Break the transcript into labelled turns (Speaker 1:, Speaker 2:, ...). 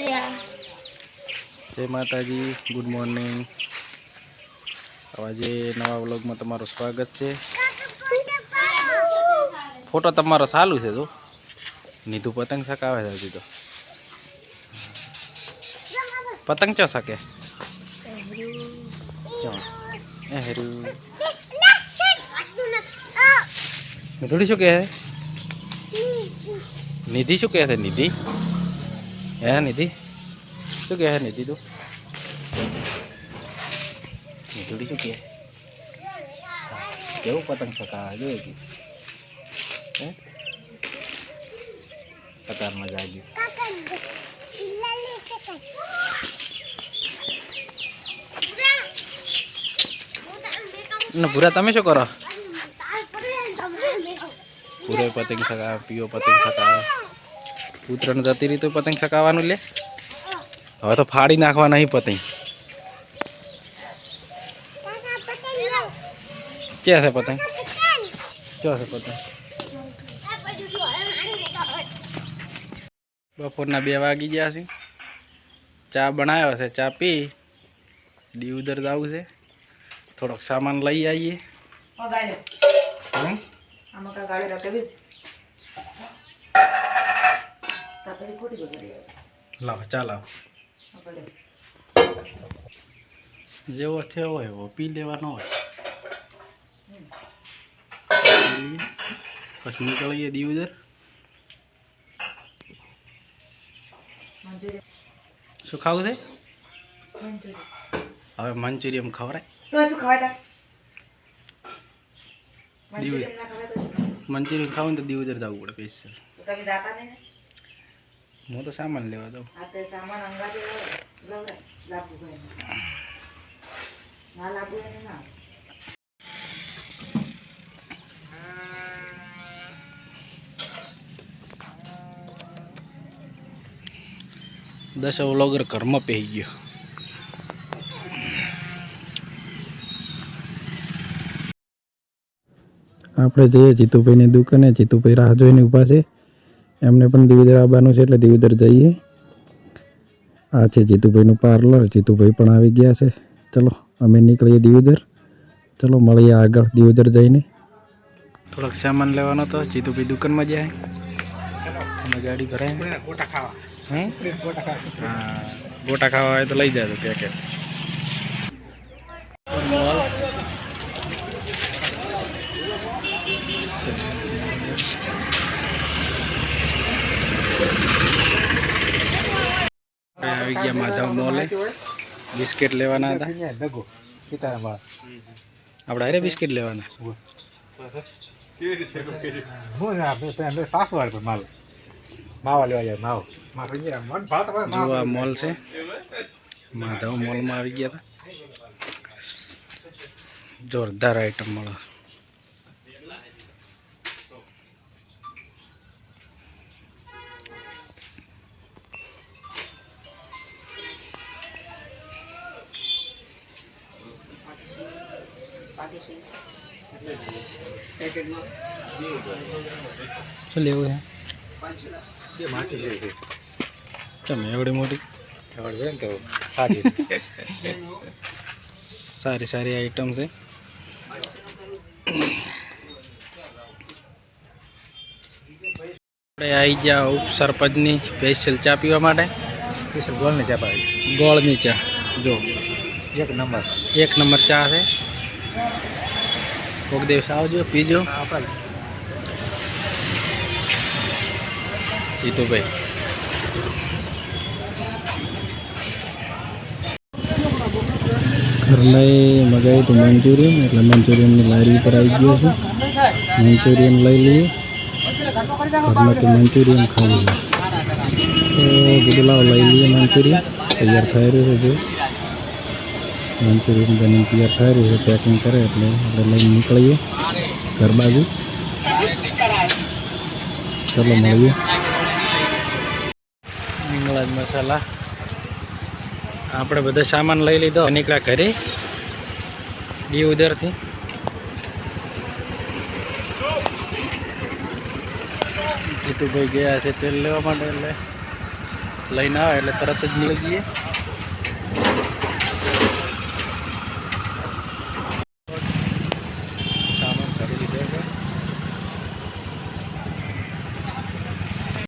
Speaker 1: જય માતાજી good morning આજે નવા વ્લોગમાં તમારું સ્વાગત છે. ફોટો તમારો સારું છે જો. નીધું પતંગ સકાવે છે હજી તો. પતંગ ચો શકે હેરું. શું કહે છે? નિધિ શું કહે છે નિધિ? હે નિધિ શું કહે નિધિ તું નિધુડી શું કહે કેવું પતંગ સકાવે જોઈ ગયું હે કતાર મજા આવી ને ભૂરા તમે શું કરો પૂરો પતંગ સકાવે પીઓ પતંગ સકાવે ઉત્તરાયણ જતી રહી તો પતંગ ચકાવવાનું લે. હવે તો ફાડી નાખવા નહીં પતંગ. ક્યાં છે પતંગ? ક્યાં છે પતંગ? બપોરના બે વાગી ગયા છે. ચા બનાવ્યો છે ચા પી. દીવ ઉધર જવું છે. થોડોક સામાન લઈ આવીએ. હમ? લાવો ચા લાવો જેવો થયો હોય એવો પી લેવાનો હોય. પછી નીકળીએ દી ઉધર શું ખાવું છે? હવે મંચુરિયમ ખવડાય. મંચુરિયમ ખાવું ને તો દીવ ઉધર જવું પડે સ્પેશિયલ હું તો સામાન લેવા દઉં દસ વ્લોગર કર્મ પહેરી ગયો. આપણે જઈએ જીતુભાઈની દુકાને. જીતુભાઈ રાહ જોઈને ઊભા છે. એમને પણ દિવેદર આવવાનું છે એટલે દિવેદર જઈએ. આ છે જીતુભાઈનું પાર્લર જીતુભાઈ પણ આવી ગયા છે. ચલો, અમે નીકળીએ દિવેદર. ચલો, મળીએ આગળ દિવેદર જઈને. થોડોક સામાન લેવાનો તો જીતુભાઈ દુકાનમાં જાય. ગાડી ભરાય.
Speaker 2: ગોટા ખાવા
Speaker 1: હા, ગોટા ખાવા હોય તો લઈ જાય પેકેટ આવી ગયા માધવ મોલે. બિસ્કિટ લેવાના હતા. આપણે અરે બિસ્કિટ લેવાના.
Speaker 2: હું ના બે પેન બે પાસવર્ડ પર માલ માવા લેવા જાય માવો મારો અહીંયા મન ભાત હવે
Speaker 1: જો આ મોલ છે. માધવ મોલમાં આવી ગયા હતા. જોરદાર આઈટમ મળે. શું લેવું છે?
Speaker 2: કે માછી લે છે
Speaker 1: તમે એવડી મોટી?
Speaker 2: સારી
Speaker 1: સારી સારી આઈટમ છે. આપણે આવી ગયા ઉપસરપંચની સ્પેશિયલ ચા પીવા માટે.
Speaker 2: સ્પેશિયલ ગોળ ને ચા પાડી.
Speaker 1: ગોળની ચા જો.
Speaker 2: એક નંબર.
Speaker 1: એક નંબર ચા છે. કોક દિવસ આવજો પીજો. જીતુભાઈ. લઈ મગાવ્યું તો મંચુરિયન એટલે મંચુરિયનની લારી ઉપર આવી ગયો છે. મંચુરિયન લઈ લઈએ. ઘરમાંથી મંચુરિયન ખાવું છે. તો કીધું લાવો લઈ લઈએ મંચુરિયન. તૈયાર થઈ રહ્યું છે. જો મંચુરિયન બની તૈયાર થાય રહ્યું છે પેકિંગ કરે એટલે આપણે લઈને નીકળીએ ઘર બાજુ. ચલો મળીએ. ઇંગળાજ મસાલા. આપણે બધો સામાન લઈ લીધો. નીકળ્યા ઘરે. દી ઉદરથી. જીતુભાઈ ગયા છે તેલ લેવા માટે એટલે લઈને આવે એટલે તરત જ નીકળી જઈએ